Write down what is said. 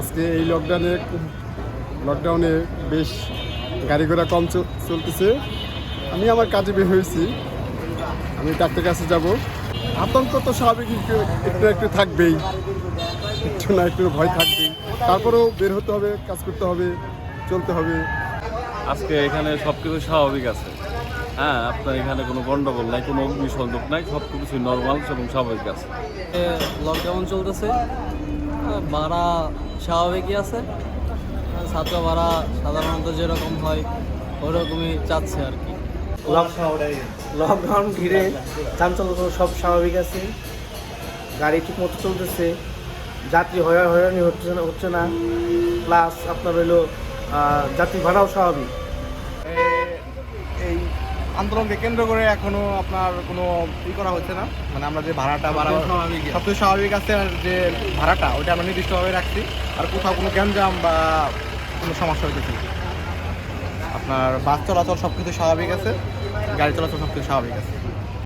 আজকে এই লকডাউনে লকডাউনে বেশ গাড়ি ঘোড়া কম চলতেছে। আমি আমার কাজে বের হয়েছি। আমি ডাক্তার কাছে যাব। আতঙ্ক তো স্বাভাবিক একটু একটু একটু থাকবেই। একটু না একটু ভয় থাকবেই। তারপরেও বের হতে হবে কাজ করতে হবে চলতে হবে। আজকে এখানে সব কিছু স্বাভাবিক আছে। হ্যাঁ আপনার এখানে কোনো গন্ডগোল নাই কোনো অগ্নিসংযোগ নাই সব কিছু নর্মাল এবং স্বাভাবিক আছে। লকডাউন চলতেছে। ভাড়া স্বাভাবিকই আছে। ছাত্র ভাড়া সাধারণত যেরকম হয়, ওরকমই চাচ্ছে আর কি। লকডাউন ঘিরে চাঞ্চল্য সব স্বাভাবিক আছে। গাড়ি ঠিক মতো চলতেছে, যাত্রী হয়রা হয়রানি হচ্ছে না হচ্ছে না। প্লাস আপনার হইল যাত্রী ভাড়াও স্বাভাবিক। আন্দোলনকে কেন্দ্র করে এখনও আপনার কোনো ই করা হচ্ছে না। মানে আমরা যে ভাড়াটা বাড়া সব কিছু স্বাভাবিক আছে আর যে ভাড়াটা ওইটা আমরা নির্দিষ্টভাবে রাখছি। আর কোথাও কোনো গ্যাঞ্জাম বা কোনো সমস্যা হইতেছে আপনার বাস চলাচল সব কিছু স্বাভাবিক আছে গাড়ি চলাচল সব কিছু স্বাভাবিক আছে।